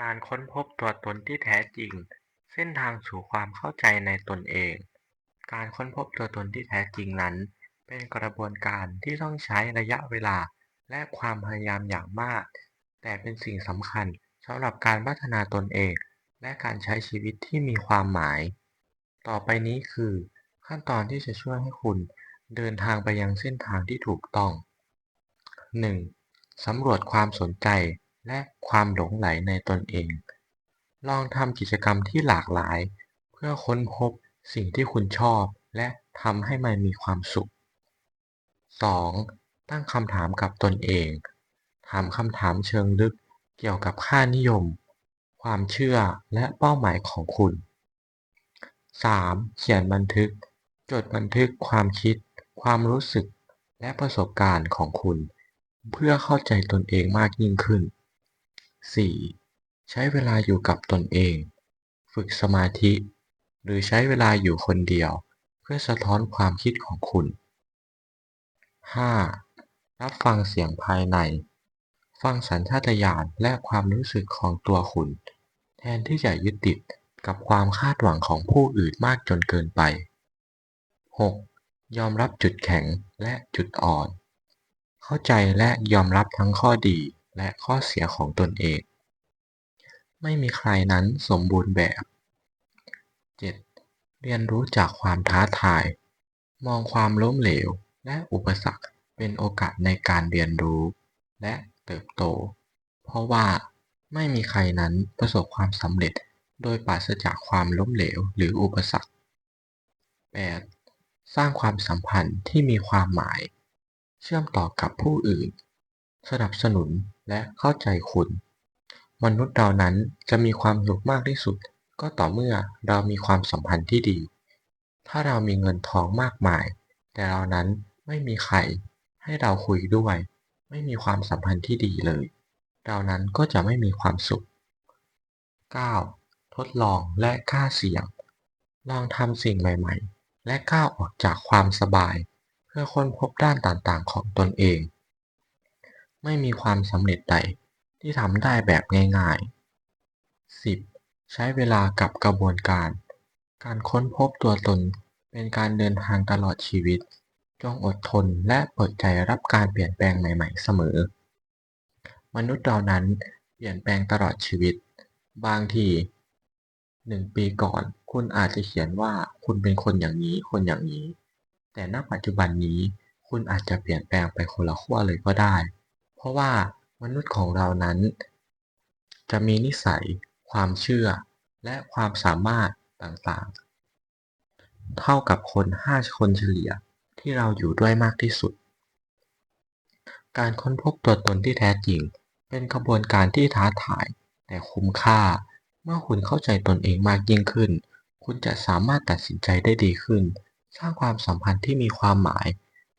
การค้นพบตัวตนที่แท้จริง เส้นทางสู่ความเข้าใจในตนเอง การค้นพบตัวตนที่แท้จริงนั้น เป็นกระบวนการที่ต้องใช้ระยะเวลาและความพยายามอย่างมาก แต่เป็นสิ่งสำคัญสำหรับการพัฒนาตนเอง และการใช้ชีวิตที่มีความหมาย ต่อไปนี้คือ ขั้นตอนที่จะช่วยให้คุณเดินทางไปยังเส้นทางที่ถูกต้อง 1. สำรวจความสนใจ และความหลงใหลในตนเอง ลองทำกิจกรรมที่หลากหลาย เพื่อค้นพบสิ่งที่คุณชอบ และทำให้มันมีความสุข 2. ตั้งคำถามกับตนเอง ถามคำถามเชิงลึกเกี่ยวกับค่านิยม ความเชื่อและเป้าหมายของคุณ 3. เขียนบันทึก จดบันทึกความคิด ความรู้สึก และประสบการณ์ของคุณ เพื่อเข้าใจตนเองมากยิ่งขึ้น 4. ใช้เวลาอยู่กับตนเอง ฝึกสมาธิ หรือใช้เวลาอยู่คนเดียว เพื่อสะท้อนความคิดของคุณ 5. รับฟังเสียงภายใน ฟังสัญชาตญาณและความรู้สึกของตัวคุณ แทนที่จะยึดติดกับความคาดหวังของผู้อื่นมากจนเกินไป 6. ยอมรับจุดแข็งและจุดอ่อน เข้าใจและยอมรับทั้งข้อดี และข้อเสียของตนเอง ไม่มีใครนั้นสมบูรณ์แบบ 7. เรียนรู้จากความท้าทาย มองความล้มเหลวและอุปสรรคเป็นโอกาสในการเรียนรู้ และเติบโต เพราะว่าไม่มีใครนั้นประสบความสำเร็จโดยปราศจากความล้มเหลวหรืออุปสรรค 8. สร้างความสัมพันธ์ที่มีความหมาย เชื่อมต่อกับผู้อื่น สนับสนุนและเข้าใจคุณ มนุษย์เรานั้นจะมีความสุขมากที่สุด ก็ต่อเมื่อเรามีความสัมพันธ์ที่ดี ถ้าเรามีเงินทองมากมาย แต่เรานั้นไม่มีใครให้เราคุยด้วย ไม่มีความสัมพันธ์ที่ดีเลย เรานั้นก็จะไม่มีความสุข 9. ทดลองและกล้าเสี่ยง ลองทำสิ่งใหม่ ๆ และก้าวออกจากความสบาย เพื่อค้นพบด้านต่างๆ ของตนเอง ไม่มีความสำเร็จใดที่ทำได้แบบง่ายๆ 10. ใช้เวลากับกระบวนการ การค้นพบตัวตนเป็นการเดินทางตลอดชีวิต จงอดทนและเปิดใจรับการเปลี่ยนแปลงใหม่ๆเสมอ มนุษย์เรานั้นเปลี่ยนแปลงตลอดชีวิต บางทีหนึ่งปีก่อน คุณอาจจะเขียนว่าคุณเป็นคนอย่างนี้คนอย่างนี้ แต่ณปัจจุบันนี้คุณอาจจะเปลี่ยนแปลงไปคนละขั้วเลยก็ได้ เพราะว่ามนุษย์ของเรานั้น จะมีนิสัย ความเชื่อ และความสามารถต่างๆ เท่ากับคน 5 คนเฉลี่ยที่เราอยู่ด้วยมากที่สุด การค้นพบตัวตนที่แท้จริง เป็นกระบวนการที่ท้าทาย แต่คุ้มค่า เมื่อคุณเข้าใจตนเองมากยิ่งขึ้น คุณจะสามารถตัดสินใจได้ดีขึ้น สร้างความสัมพันธ์ที่มีความหมาย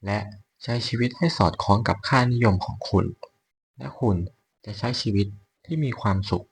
และ ใช้ชีวิตให้สอดคล้องกับค่านิยมของคุณ และคุณจะใช้ชีวิตที่มีความสุข